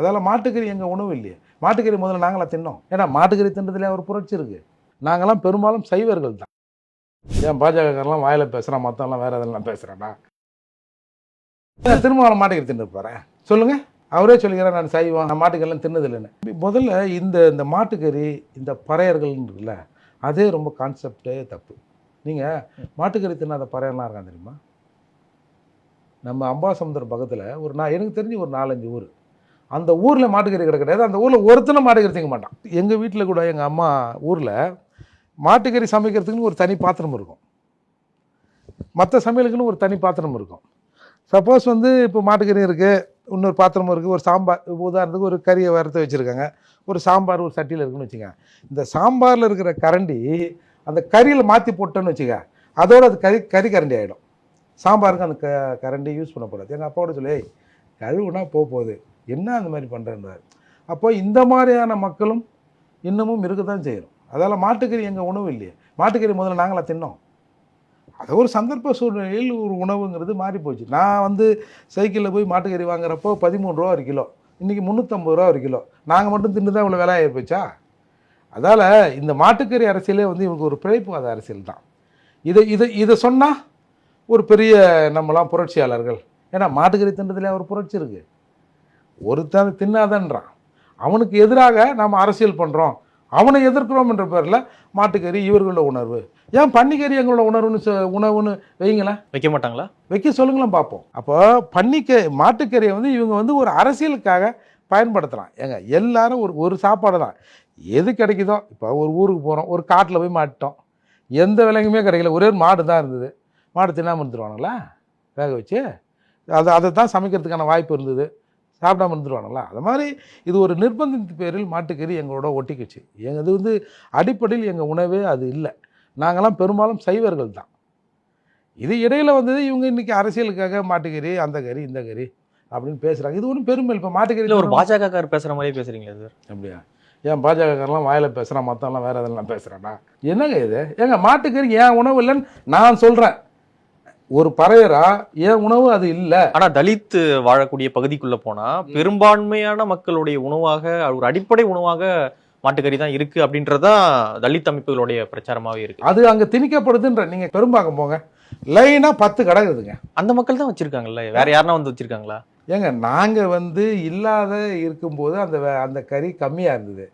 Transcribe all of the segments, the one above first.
அதால் மாட்டுக்கறி எங்கள் உணவு இல்லையே. மாட்டுக்கறி முதல்ல நாங்களாம் தின்னோம். ஏன்னா மாட்டுக்கறி தின்றதுலேயே ஒரு புரட்சி இருக்குது நாங்களாம் பெரும்பாலும் சைவர்கள் தான். ஏன் பாஜகக்காரெல்லாம் வாயில் பேசுகிறான் மற்றவங்களாம் வேறு எதெல்லாம் பேசுகிறானா திருமாவளம் மாட்டுக்கறி தின்னு சொல்லுங்கள் அவரே சொல்லிக்கிறார் நான் சைவம் நான் மாட்டுக்கறிலாம் தின்னதில்லைன்னு. முதல்ல இந்த இந்த மாட்டுக்கறி இந்த பறையர்கள்னு இருக்குல்ல அதே ரொம்ப கான்செப்டே தப்பு. நீங்கள் மாட்டுக்கறி தின்னாத பறையர்லாம் இருக்கான் தெரியுமா? நம்ம அம்பாசமுத்திரம் பக்கத்தில் ஒரு நான் எனக்கு தெரிஞ்சு ஒரு நாலஞ்சு ஊர். அந்த ஊரில் மாட்டுக்கறி கடை கிடையாது. அந்த ஊரில் ஒருத்தனை மாட்டுக்கறி திங்க மாட்டான். எங்கள் வீட்டில் கூட எங்கள் அம்மா ஊரில் மாட்டுக்கறி சமைக்கிறதுக்குன்னு ஒரு தனி பாத்திரம் இருக்கும். மற்ற சமையலுக்குன்னு ஒரு தனி பாத்திரம் இருக்கும். சப்போஸ் வந்து இப்போ மாட்டுக்கறி இருக்குது இன்னொரு பாத்திரமும் இருக்குது ஒரு சாம்பார் உதாரணத்துக்கு ஒரு கறியை வறுத்து வச்சுருக்காங்க. ஒரு சாம்பார் ஒரு சட்டியில் இருக்குன்னு வச்சுக்கோங்க. இந்த சாம்பாரில் இருக்கிற கரண்டி அந்த கறியில் மாற்றி போட்டோன்னு வச்சுக்க அதோடு அது கறி கறி கரண்டி ஆகிடும் சாம்பாருக்கு அந்த க கரண்டி யூஸ் பண்ணக்கூடாது எங்கள் அப்பாவோட சொல்லி கழுவுனா போக போகுது. என்ன அந்த மாதிரி பண்ணுறேன்றார் அப்போ இந்த மாதிரியான மக்களும் இன்னமும் இருக்க தான் செய்யணும். அதால் மாட்டுக்கறி எங்கள் உணவு இல்லையே? மாட்டுக்கறி முதல்ல நாங்களாம் தின்னோம். அது ஒரு சந்தர்ப்ப சூழ்நிலையில் ஒரு உணவுங்கிறது மாறி போச்சு. நான் வந்து சைக்கிளில் போய் மாட்டுக்கறி வாங்குறப்போ பதிமூணு ரூபா ஒரு கிலோ. இன்றைக்கி முந்நூற்றம்பது ரூபா ஒரு கிலோ. நாங்கள் மட்டும் தின்னு தான் இவ்வளோ விலை ஆகி போச்சா? அதால் இந்த மாட்டுக்கறி அரசியலே வந்து இவங்களுக்கு ஒரு பிழைப்புவாத அரசியல் தான். இதை இதை இதை சொன்னால் ஒரு பெரிய நம்மளாம் புரட்சியாளர்கள். ஏன்னா மாட்டுக்கறி தின்றதுலேயே ஒரு புரட்சி இருக்குது ஒருத்தன் தின்னாதன்றான். அவனுக்கு எதிராக நாம் அரசியல் பண்ணுறோம் அவனை எதிர்க்கிறோம் என்ற பேரில் மாட்டுக்கறி இவர்களோட உணர்வு. ஏன் பன்னிக்கறி எங்களோட உணர்வுன்னு சொ- உணவுன்னு வைங்களேன் வைக்க மாட்டாங்களா? வைக்க சொல்லுங்களேன் பார்ப்போம் அப்போ பன்னிக்க மாட்டுக்கறியை வந்து இவங்க வந்து ஒரு அரசியலுக்காக பயன்படுத்தலாம் ஏங்க எல்லாரும் ஒரு ஒரு சாப்பாடு தான். எது கிடைக்குதோ இப்போ ஒரு ஊருக்கு போகிறோம் ஒரு காட்டில் போய் மாட்டோம் எந்த விலங்குமே கிடைக்கல. ஒரே ஒரு மாடு தான் இருந்தது. மாடு தின்னாமல் இருந்துருவானுங்களா? வேக வச்சு. அதை அதை தான் சமைக்கிறதுக்கான வாய்ப்பு இருந்தது. சாப்பிடாம இருந்துருவானுங்களா அது மாதிரி இது ஒரு நிர்பந்தத்தின் பேரில் மாட்டுக்கறி எங்களோட ஒட்டிக்கிச்சு. எங்க இது வந்து அடிப்படையில் எங்கள் உணவே அது இல்லை. நாங்களாம் பெரும்பாலும் சைவர்கள் தான். இது இடையில வந்தது இவங்க இன்னைக்கு அரசியலுக்காக மாட்டுக்கறி அந்த கறி இந்த கறி அப்படின்னு பேசுறாங்க. இது ஒன்றும் பெருமை இப்போ மாட்டுக்கறி இல்ல ஒரு பாஜக கார் பேசுற மாதிரியே பேசுறீங்களா சார்? அப்படியா? ஏன் பாஜகக்காரெல்லாம் வாயில் பேசுகிறான் மற்றவங்களாம் வேறு எதெல்லாம் பேசுகிறானா என்னங்க இது? ஏங்க மாட்டுக்கறி ஏன் உணவு இல்லைன்னு நான் சொல்கிறேன் ஒரு பறையரா? ஏன் உணவு அது இல்லை? ஆனா தலித் வாழக்கூடிய பகுதிக்குள்ள போனா பெரும்பான்மையான மக்களுடைய உணவாக ஒரு அடிப்படை உணவாக மாட்டுக்கறி தான் இருக்கு அப்படின்றதுதான் தலித் அமைப்புகளுடைய பிரச்சாரமாவே இருக்கு. அது அங்கே திணிக்கப்படுதுன்ற நீங்கள் பெரும்பாக்கம் போங்க. லைனாக பத்து கடை இருக்குதுங்க. அந்த மக்கள் தான் வச்சிருக்காங்கல்ல? வேற யாருன்னா வந்து வச்சிருக்காங்களா? ஏங்க நாங்கள் வந்து இல்லாத இருக்கும்போது அந்த அந்த கறி கம்மியாக இருந்தது.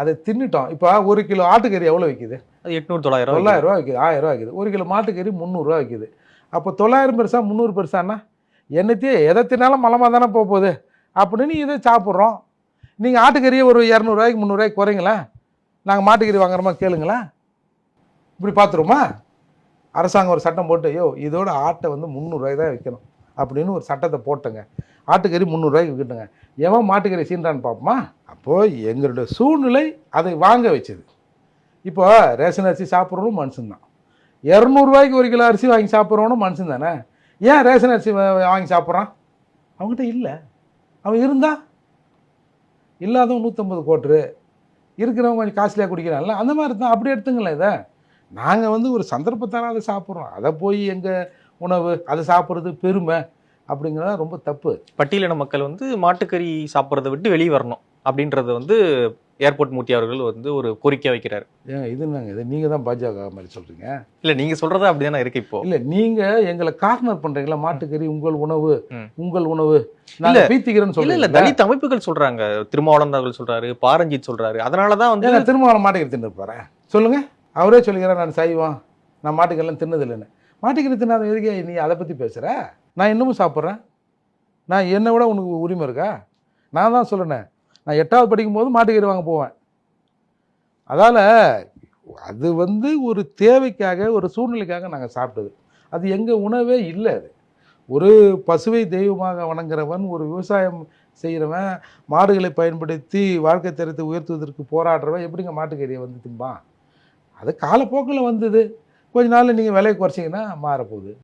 அதை தின்னுட்டோம். இப்போ ஒரு கிலோ ஆட்டுக்கறி எவ்வளோ விற்கிது அது எட்நூறு தொள்ளாயிரம் தொள்ளாயிரம் ரூபா விற்கிது ஆயிரம் ரூபா விற்கிது ஒரு கிலோ மாட்டுக்கறி முந்நூறுரூவா விற்கிது அப்போ தொள்ளாயிரம் பெருசா முந்நூறு பெருசான்னா என்னத்தையே எதை தின்னாலும் மலமாக தானே போக போகுது. அப்படின்னு இதை சாப்பிட்றோம். நீங்கள் ஆட்டுக்கறியை ஒரு இரநூறுவாய்க்கு முந்நூறுவாய்க்கு குறைங்களேன். நாங்கள் மாட்டுக்கறி வாங்குறோமா கேளுங்களேன். இப்படி பார்த்துருமா அரசாங்கம் ஒரு சட்டம் போட்டு ஐயோ இதோட ஆட்டை வந்து முந்நூறுரூவாய்க்கு தான் விற்கணும் அப்படின்னு ஒரு சட்டத்தை போட்டுங்க. ஆட்டுக்கறி முந்நூறுரூவாய்க்கு விற்கட்டுங்க எவன் மாட்டுக்கறி சீன்றான்னு பார்ப்போமா? அப்போது எங்களுடைய சூழ்நிலை அதை வாங்க வச்சது. இப்போ ரேஷன் அரிசி சாப்பிட்றதும் மனுஷன்தான். இரநூறுவாய்க்கு ஒரு கிலோ அரிசி வாங்கி சாப்பிட்றவனும் மனுஷன் தானே? ஏன் ரேஷன் அரிசி வாங்கி சாப்பிட்றான்? அவங்ககிட்ட இல்லை. அவன் இருந்தா? இல்லாதவன் நூற்றம்பது கோட்ரு. இருக்கிறவங்க கொஞ்சம் காஸ்ட்லியாக குடிக்கிறான்ல. அந்த மாதிரி தான் அப்படி எடுத்துங்களேன் இதை. நாங்கள் வந்து ஒரு சந்தர்ப்பத்தால் அதை சாப்பிட்றோம். அதை போய் எங்கள் உணவு அதை சாப்பிட்றது பெருமை அப்படிங்கிறது ரொம்ப தப்பு. பட்டியலின மக்கள் வந்து மாட்டுக்கறி சாப்பிட்றத விட்டு வெளியே வரணும் அப்படின்றது வந்து ஏர்போர்ட் மூர்த்தி அவர்கள் வந்து ஒரு கோரிக்கை வைக்கிறாரு. இது என்னங்க? இது நீங்கள் தான் பாஜக மாதிரி சொல்கிறீங்க இல்ல நீங்க சொல்றதா அப்படிதானே இருக்கு இப்போ. இல்ல நீங்க எங்களை கார்னர் பண்றீங்களா? மாட்டுக்கறி உங்கள் உணவு. உங்கள் உணவு. நாங்க பீத்திக்கிறேன்னு இல்ல இல்ல தலித் அமைப்புகள் சொல்றாங்க. திருமாவளவன் அவர்கள் சொல்றாரு பாரஞ்சித் சொல்றாரு. அதனாலதான் வந்து ஏங்க திருமாவளம் மாட்டுக்கறி தின்னு போறேன். சொல்லுங்க. அவரே சொல்லிக்கிறேன் நான் சைவம் நான் மாட்டுக்கறிலாம் தின்னதில்லைன்னு. மாட்டுக்கறி தின்னாத எதுக்கே நீ அதை பத்தி பேசுற? நான் இன்னமும் சாப்பிட்றேன். நான் என்னை விட உனக்கு உரிமை இருக்கா? நான் தான் சொல்லினேன். நான் எட்டாவது படிக்கும்போது மாட்டுக்கறி வாங்க போவேன். அதால் அது வந்து ஒரு தேவைக்காக ஒரு சூழ்நிலைக்காக நாங்கள் சாப்பிட்டது. அது எங்கள் உணவே இல்லை அது. ஒரு பசுவை தெய்வமாக வணங்குறவன் ஒரு விவசாயம் செய்கிறவன் மாடுகளை பயன்படுத்தி வாழ்க்கை தரத்தை உயர்த்துவதற்கு போராடுறவன் எப்படிங்க மாட்டுக்கறியை வந்து திம்பான்? அது காலப்போக்கில் வந்தது. கொஞ்ச நாள் நீங்கள் விலையை குறைச்சிங்கன்னா மாறப்போகுது.